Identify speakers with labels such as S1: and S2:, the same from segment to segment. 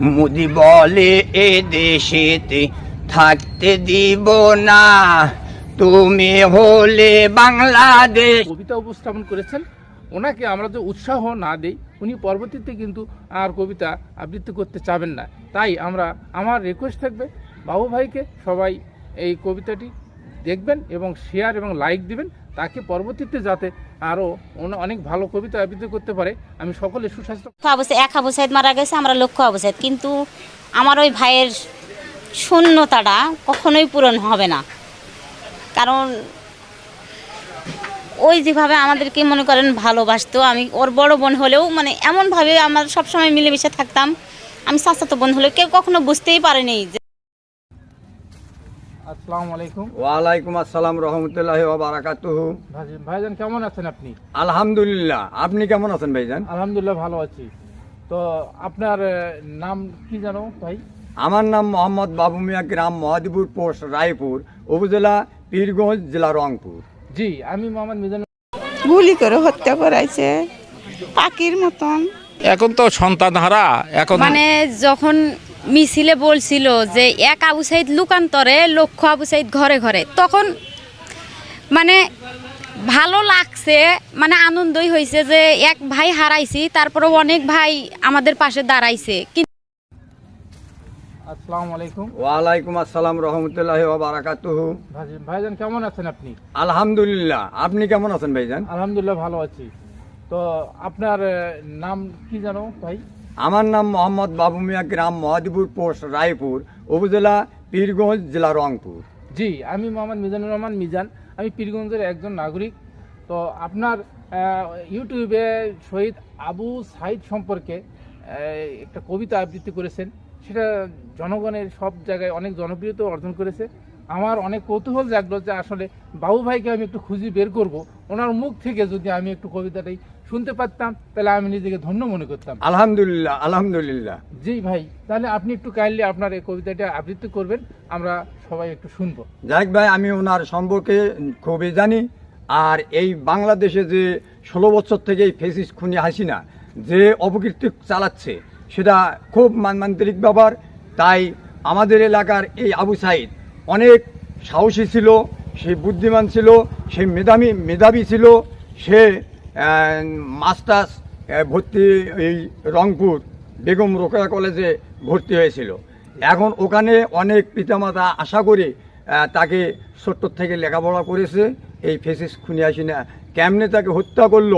S1: মোদি বলে এ দেশেতে থাকতে দিব না। তুমি হলে বাংলাদেশ।
S2: কবিতা উপস্থাপন করেছেন। ওনাকে আমরা যে উৎসাহ না দেই, উনি পরবর্তীতে কিন্তু আর কবিতা আবৃত্তি করতে চাবেন না। তাই আমরা, আমার রিকোয়েস্ট থাকবে, বাবু ভাইকে সবাই এই কবিতাটি দেখবেন এবং শেয়ার এবং লাইক দিবেন। তাকে পরবর্তীতে যাতে আরও অনেক ভালো কবিতা আবৃত্তি করতে পারে, আমি সকলে সুস্বাস্থ্য
S3: আবু এক সাইদ মারা গেছে, আমরা লক্ষ্য সাইদ কিন্তু আমার ওই ভাইয়ের শূন্যতাটা কখনোই পূরণ হবে না। কারণ ওই যেভাবে আমাদেরকে মনে করেন ভালোবাসতো, আমি ওর বড় বোন হলেও মানে এমনভাবে আমরা সবসময় মিলেমিশে থাকতাম। আমি চাচাতো বোন হলেও কেউ কখনো বুঝতেই পারেনি যে
S2: আসসালামু আলাইকুম।
S1: ওয়ালাইকুম আসসালাম রহমতুল্লাহ বারাকাতুহু।
S2: ভাই- ভাইজান কেমন আছেন আপনি?
S1: আলহামদুলিল্লাহ। আপনি কেমন আছেন ভাইজান?
S2: আলহামদুলিল্লাহ ভালো আছি। তো আপনার নাম কি জানো ভাই?
S1: আমার নাম মোহাম্মদ বাবু মিয়া গ্রাম মহাদিপুর পোস্ট রায়পুর উপজেলা পীরগঞ্জ জেলা রংপুর।
S2: জি আমি মোহাম্মদ মিজান
S4: গুলি করে হত্যা করাইছে। পাখির মতন।
S2: এখন তো সন্তান হারা এখন
S5: মানে যখন মিছিলে বলছিল যে এক আবু সাইদ লুকান্তরে লক্ষ আবু সাইদ ঘরে ঘরে। তখন মানে ভালো লাগছে মানে আনন্দই হয়েছে যে এক ভাই হারাইছি তারপরে অনেক ভাই আমাদের পাশে দাঁড়াইছে।
S2: আসসালামু আলাইকুম।
S1: ওয়ালাইকুম আসসালাম রহমতুল্লাহ বারাকাতুহু।
S2: ভাই- ভাইজান কেমন আছেন আপনি?
S1: আলহামদুলিল্লাহ। আপনি কেমন আছেন ভাইজান?
S2: আলহামদুলিল্লাহ ভালো আছি। তো আপনার নাম কি জানো ভাই?
S1: আমার নাম মোহাম্মদ বাবু মিয়া গ্রাম মহাদিপুর পোস্ট রায়পুর, উপজেলা পীরগঞ্জ, জেলা রংপুর।
S2: জি, আমি মোহাম্মদ মিজানুর রহমান মিজান। আমি পীরগঞ্জের একজন নাগরিক। তো আপনার ইউটিউবে শহীদ আবু সাইদ সম্পর্কে একটা কবিতা আবৃত্তি করেছেন। সেটা জনগণের সব জায়গায় অনেক জনপ্রিয়তা অর্জন করেছে। আমার অনেক কৌতূহল জাগলো যে আসলে বাবু ভাইকে আমি একটু খুঁজি বের করব। ওনার মুখ থেকে যদি আমি একটু কবিতাটাই শুনতে পারতাম তাহলে আমি নিজেকে ধন্য মনে করতাম।
S1: আলহামদুলিল্লাহ আলহামদুলিল্লাহ।
S2: জি ভাই তাহলে আপনি একটু কাইন্ডলি আপনার এই কবিতাটা আবৃত্তি করবেন আমরা সবাই একটু শুনব।
S1: যাক ভাই আমি ওনার সম্পর্কে খুবই জানি আর এই বাংলাদেশে যে ষোলো বছর থেকে এই ফেসিস খুনি হাসিনা যে অপকীর্তি চালাচ্ছে সেটা খুব মানমান্ত্রিক ব্যাপার। তাই আমাদের এলাকার এই আবু সাইদ অনেক সাহসী ছিল সে বুদ্ধিমান ছিল সে মেধাবী মেধাবী ছিল সে মাস্টার্স ভর্তি এই রংপুর, বেগম রোকেয়া কলেজে ভর্তি হয়েছিল। এখন ওখানে অনেক পিতামাতা আশা করে তাকে ছোট্ট থেকে লেখাপড়া করেছে। এই ফেসিস আসিনা কেমনে তাকে হত্যা করল,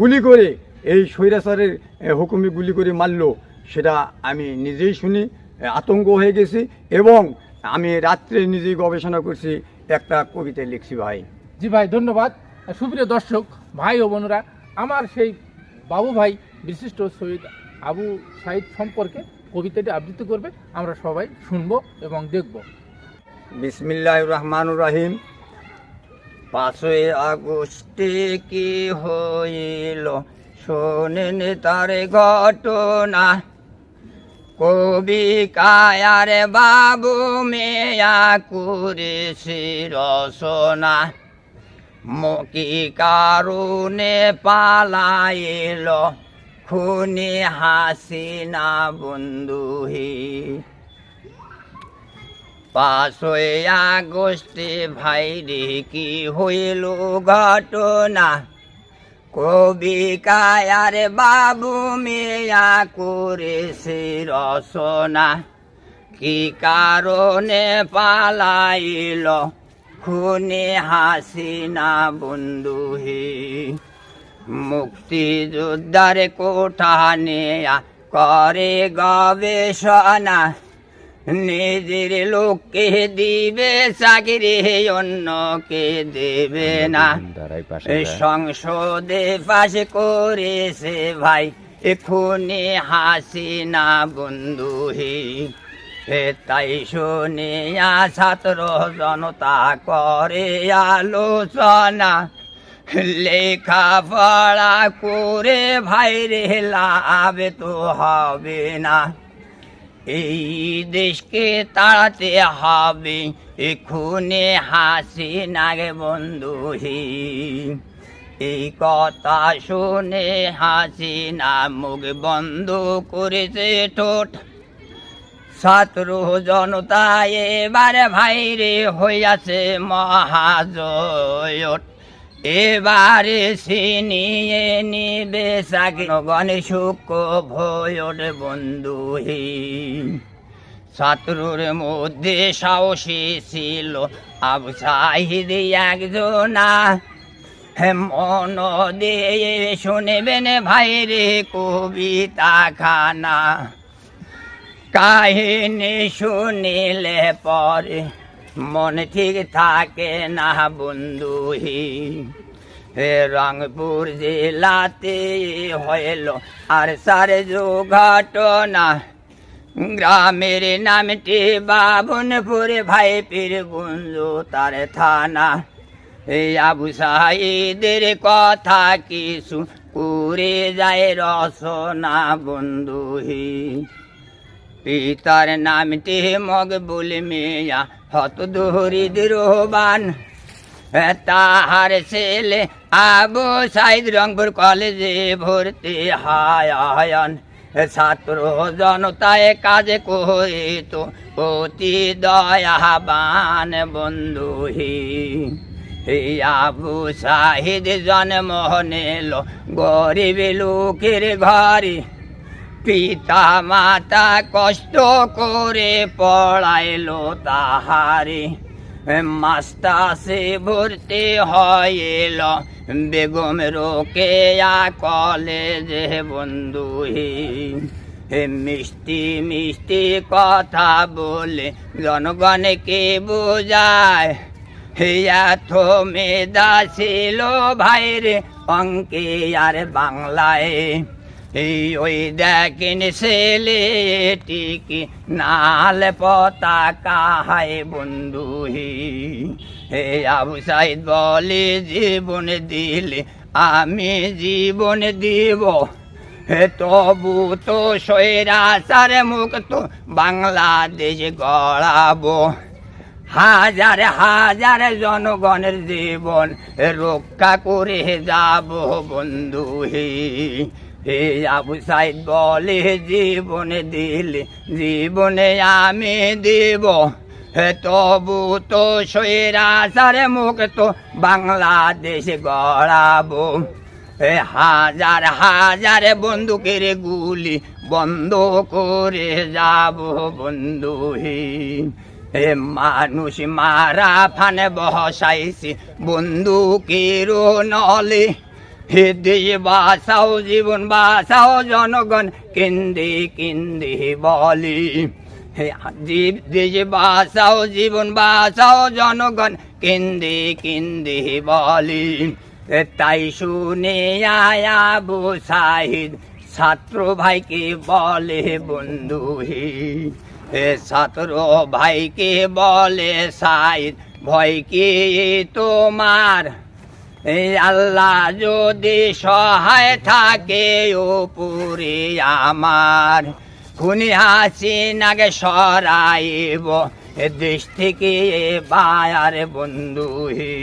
S1: গুলি করে এই স্বৈরাচারের হুকুমে গুলি করে মারলো, সেটা আমি নিজেই শুনি আতঙ্ক হয়ে গেছি এবং আমি রাত্রে নিজেই গবেষণা করছি, একটা কবিতা লিখছি ভাই।
S2: জি ভাই, ধন্যবাদ। সুপ্রিয় দর্শক ভাই ও বোনেরা, আমার সেই বাবু ভাই বিশিষ্ট শহীদ আবু সাইদ সম্পর্কে কবিতাটি আবৃত্তি করবে, আমরা সবাই শুনব এবং দেখব।
S1: বিসমিল্লাহ রহমান রাহিম। পাঁচই আগস্টে কি হইল? শোনেন তার ঘটনা। কবি কায়ার বাবু মেয়া করেছে রচনা। মকি কারণে পালাইল, খুনি হাসিনা বন্ধুহী। পাঁচই আগস্টে ভাইরে কি হইল ঘটনা? কবি কায়ার বাবু মিয়া করেছে রচনা। কি কারণে পালাইল? খুনে হাসিনা বন্ধুহে মুক্তিযোদ্ধার কোঠা নেয়া করে গবেষণা। নিজের লোককে দিবে চাকরি অন্যকে দেবে না। সংসদে পাশ করেছে ভাই। এখুনি হাসিনা বন্ধু হে। এ তাই শুনিয়া ছাত্র জনতা করে আলোচনা। লেখা পড়া করে ভাই রে লাভ তো হবে না। এই দেশকে তাড়াতে হবে, এখুনে হাসি নাগে বন্ধু হি। এই কথা শুনে হাসি না মুখ বন্ধ করেছে ঠোঁট।
S6: ছাত্র জনতা এবারে ভাইরে হইয়াছে মহাজয়ট এবারে সিনিয়ে নিবে গণে সুখ ভয়ট বন্ধুহী ছাত্রর মধ্যে সাহসী ছিল আবু সাহিদ একজনা মন দিয়ে শুনবেন ভাইরে কবিতা খানা কাহিনী শুনিলে পরে মন ঠিক থাকে না বন্ধুহি হে। রংপুর জেলাতে হইল আর সার ঘটনা। গ্রামের নামটি বাবনপুর ভাই পীর গুঞ্জ তার থানা। এই আবু সাহিদের কথা কিছু করে যায় রসনা বন্ধুহি পিতার নামটি মকবুল মিয়া, হত দরিদ্র বান তাহার ছেলে আবু সাইদ রংপুর কলেজে ভর্তি হায়ন ছাত্র জনতায় কাজ করিত অতি দয়াবান বন্ধুহি আবু সাহিদ জন্ম নিল গরিব লোকের ঘরে। পিতা মাতা কষ্ট করে পড়াইলো তাহারে। মাস্টাসে ভর্তি হইল বেগম রোকে কলেজে বন্ধুহি হে। মিষ্টি মিষ্টি কথা বলে জনগণকে বোঝায়। হিয়া মেদা ছিল ভাইরে অঙ্কে আর বাংলায়। এই ওই দেখেন ছেলেটিকে নাল পতাকা হায় বন্ধুহি? হে আবু সাইদ বলে, জীবন দিলে আমি জীবন দিব। হে তবু তো সৈরাচার মুক্ত বাংলাদেশ গড়াবো। হাজার হাজার জনগণের জীবন রক্ষা করে যাব বন্ধু হে হে আবু সাইদ বলে জীবনে দিলে, জীবনে আমি দেব। হে তবু তো সৈরাচার মুক্ত বাংলাদেশ গড়াবো। এ হাজার হাজার বন্দুকের গুলি বন্ধ করে যাব বন্ধুহীন এ মানুষ মারা ফানে বসাইছি বন্দুকের নলে। হে দেশ বাসাও, জীবন বাসাও, জনগণ কেন্দ্রে কেন্দ্রে বলি। হে জীব দেশ বাসাও, জীবন বাসাও, জনগণ কেন্দ্রে কেন্দ্রে বলি। তাই শুনে আয়াবু সাহিদ, ছাত্র ভাইকে বলে বন্ধুহি এ ছাত্র ভাইকে বলে, সাহিদ, ভয় কি তোমার? আল্লাহ যদি সহায় থাকে ওপরে আমার খুনি হাসি নাগে সরাইব এ দেশ থেকে বায়ার বন্ধু হে।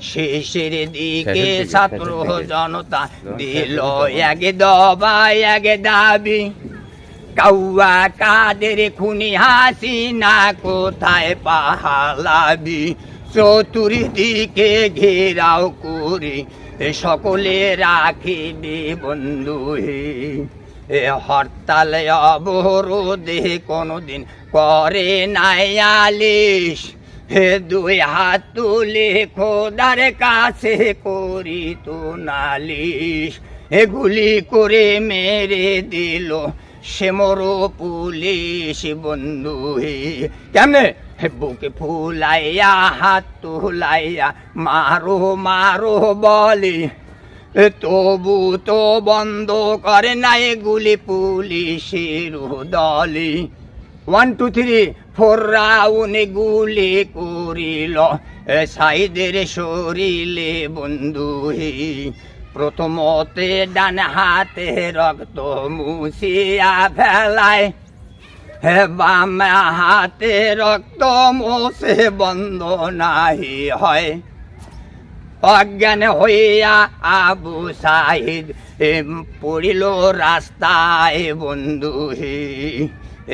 S6: শেষের দিকে ছাত্র জনতা দিল এক দবা এক দাবি। কাউয়া কাদের খুনি হাসি না কোথায় পাহালাবি? চতুর্দিকে ঘেরাও করে সকলে রাখিবে বন্ধু হে। এ হরতাল অবরোধে কোনোদিন করে নাই আলিশ। হে দুই হাত তুলে খোদার কাছে করি তো নালিশ এগুলি করে মেরে দিল সে মরো পুলিশ বন্ধু হে। কেমনে? বুকে ফুলাইয়া, হাত তুলাইয়া, মারো মারো বলি। তবু তো বন্ধ করে নাই গুলি পুলিশের দলি। ওয়ান টু থ্রি ফোর রাউনে গুলি করিল। সাইদের শরীরে বন্ধু হে। প্রথমতে ডান হাতে রক্ত মুছিয়া ফেলায় হে বাম হাতে রক্ত মোছে বন্ধ নাহি হয়। অজ্ঞান হইয়া আবু সাহিদ পড়িল রাস্তায়, বন্ধু হে।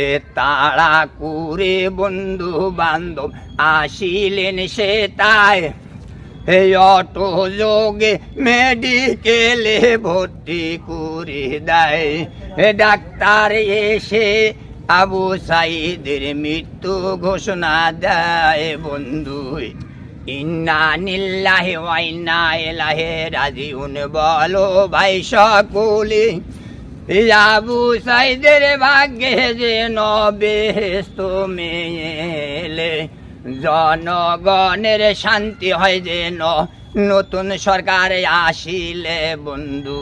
S6: এ তাড়া করে বন্ধু বান্ধব আসিলেন সে তাই। এই অটো যোগে মেডিকেলে ভর্তি করে দেয়। ডাক্তার এসে আবু সাইদের মৃত্যু ঘোষণা দেয়, বন্ধু। ইন্না নিল্লাহে ওয়াইন্না এলাহে রাজিউন। বলো ভাই সকলে আবু সাইদের ভাগ্যে যে নবেস্ত মেলে জনগণের শান্তি হয় যেন নতুন সরকার আসিলে বন্ধু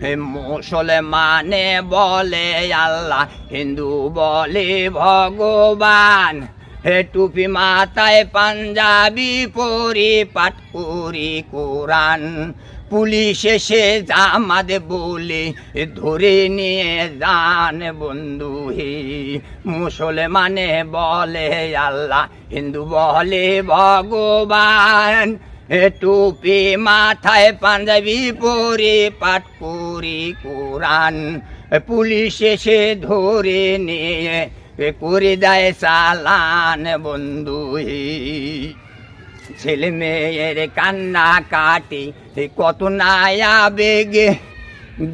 S6: হে। মুসলমানে বলে আল্লাহ, হিন্দু বলে ভগবান। হে টুপি মাথায় পাঞ্জাবি পরি পাঠ করি কোরআন। পুলিশ এসে জামাদ বলে, ধরে নিয়ে যান বন্ধু হে। মুসলমানে বলে, আল্লাহ হিন্দু বলে, ভগবান টুপি মাথায় পাঞ্জাবি পরে পাঠ করি কোরআন। পুলিশ এসে ধরে নিয়ে করে দেয় চালান বন্ধু হে। ছেলে মেয়ের কান্না কাটি কত নায়া বেগে।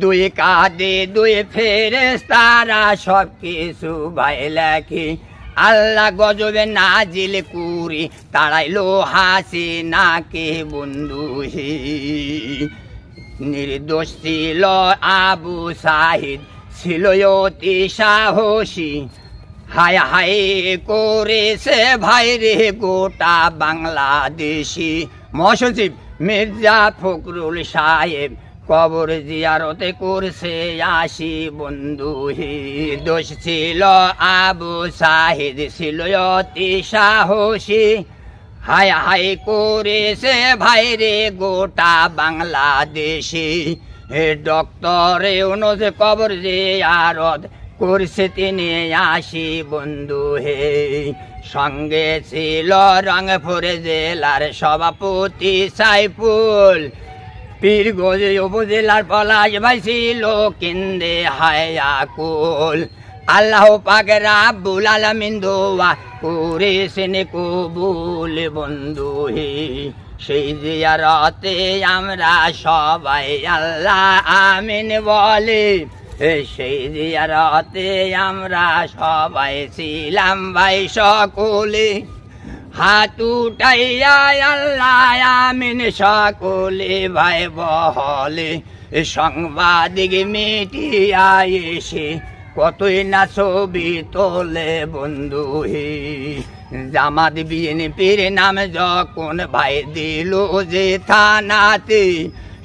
S6: দুই কাঁদে দুই ফেরেস তারা সব কিছু ভাই লেখে। আল্লাহ গজবে নাজিল কুরি, তাড়াইলো হাসি নাকে বন্ধু হে। নির্দোষ ছিল আবু সাহিদ ছিল অতি সাহসী। হায় হায় করেছে ভাই রে গোটা বাংলাদেশি। মহাসচিব মির্জা ফখরুল সাহেব কবর জিয়ারতে করছে আসি বন্ধু। দোষ ছিল আবু সাহেদ, ছিল অতি সাহসী। হায় হায় করেছে ভাই রে গোটা বাংলাদেশি। ডক্টরে অনুজ কবর যে আরত করছে তিনি আসি বন্ধু হে। সঙ্গে ছিল রংপুরে জেলার সভাপতি সাইফুল। পীরগঞ্জ উপজেলার পলাশ ভাই ছিল কেন্দ্রে হায়াকুল আল্লাহ পাক রাব্বুল আলামিন দোয়া করেছেন কবুল বন্ধু হে। সেই জিয়ারতে আমরা সবাই আল্লাহ আমিন বলে। সেই জিয়ারতে আমরা সবাই ছিলাম ভাই সকলে। হাত উঠাইয়া আল্লাহ আমিন সকলে ভাই বহলে। সাংবাদিক মিটিয়া এসে কতই না ছবি তোলে বন্ধু হে। জামাত বিএনপির নাম যখন ভাই দিল যে থানাতে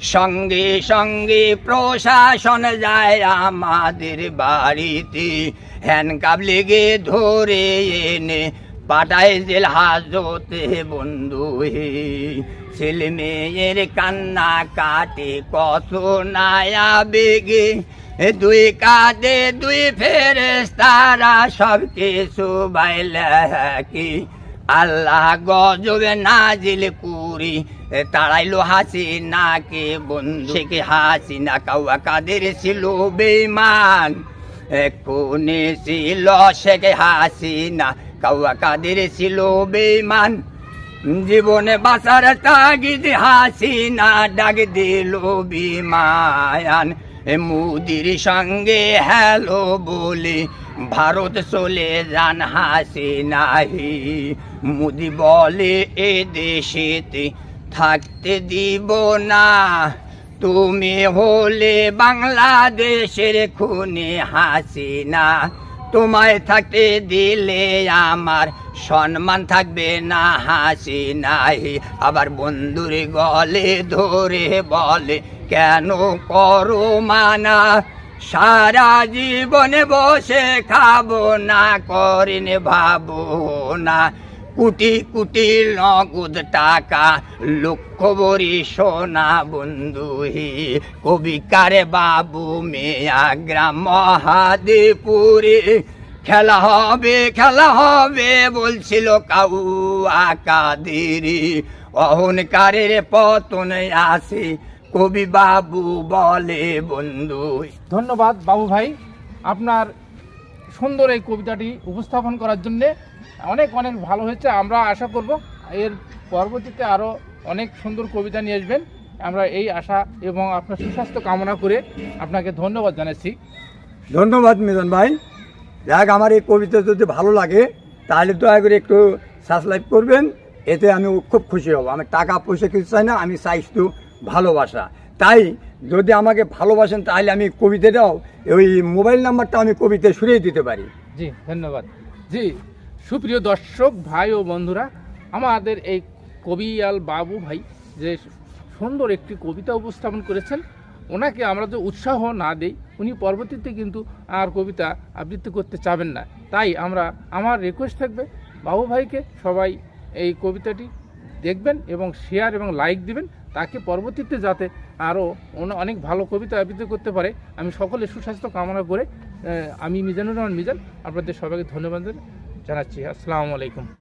S6: সঙ্গে সঙ্গে প্রশাসন যায় আমাদের বাড়িতে। হ্যান্ডকাপ লেগে ধরে এনে পাটায় জেল হাজতে বন্ধু হে। ছেলে মেয়ের কান্না কাটে কত নায়া বেগে। দুই কাঁদে দুই ফেরেস তারা সব কিছু বাইলে কি। আল্লাহ গজবে নাজিল কুরি এ তাড়াইলো কে হাসি না কাউয়া কাদের ছিল বেমান কোনে ছিল শেখে হাসি না কাউয়া কাদের ছিল বেমান জীবনে বাঁচার তাগিদ হাসি না ডাক দিল বিমায়ান। মুদির সঙ্গে হ্যালো বলে ভারত চলে যান হাসি নাহি। মুদি বলে এ দেশেতে থাকতে দিব না। তুমি হলে বাংলাদেশের খুনে হাসিনা তোমায় থাকতে দিলে আমার সম্মান থাকবে না, হাসি নাই আবার বন্ধুর গলে ধরে বলে, কেন করো মানা? সারা জীবনে বসে খাব না, করিন ভাবো না কুটি কুটি নগদ টাকা লক্ষ বরি সোনা বন্ধু হে। কবিকারে বাবু মেয়া গ্রাম মহাদেপুরে খেলা হবে খেলা হবে বলছিল কাউ আকাদেরি। অহংকারের পতন আসে কবি বাবু বলে বন্ধু।
S2: ধন্যবাদ বাবু ভাই। আপনার সুন্দর এই কবিতাটি উপস্থাপন করার জন্যে অনেক অনেক ভালো হয়েছে। আমরা আশা করব এর পরবর্তীতে আরও অনেক সুন্দর কবিতা নিয়ে আসবেন। আমরা এই আশা এবং আপনার সুস্বাস্থ্য কামনা করে আপনাকে ধন্যবাদ জানাচ্ছি।
S1: ধন্যবাদ মিলন ভাই। যাক আমার এই কবিতা যদি ভালো লাগে তাহলে দয়া করে একটু সাবস্ক্রাইব করবেন। এতে আমি খুব খুশি হব। আমি টাকা পয়সা কিছু চাই না আমি চাই শুধু ভালোবাসা। তাই যদি আমাকে ভালোবাসেন, তাহলে আমি কবিতাটাও, ওই মোবাইল নাম্বারটা আমি কবিতায় সুরিয়ে দিতে পারি।
S2: জি, ধন্যবাদ। জি, সুপ্রিয় দর্শক, ভাই ও বন্ধুরা, আমাদের এই কবিয়াল বাবু ভাই যে সুন্দর একটি কবিতা উপস্থাপন করেছেন, ওনাকে আমরা যে উৎসাহ না দেই, উনি পরবর্তীতে কিন্তু আর কবিতা আবৃত্তি করতে চাবেন না। তাই আমরা, আমার রিকোয়েস্ট থাকবে, বাবু ভাইকে সবাই এই কবিতাটি দেখবেন এবং শেয়ার এবং লাইক দিবেন। তাকে পরবর্তীতে যাতে আরও অনেক ভালো কবিতা আবৃত্তি করতে পারে, আমি সকলে সুস্বাস্থ্য কামনা করে আমি মিজানুর রহমান মিজান, আপনাদের সবাইকে ধন্যবাদ জানাচ্ছি। আসসালামু আলাইকুম।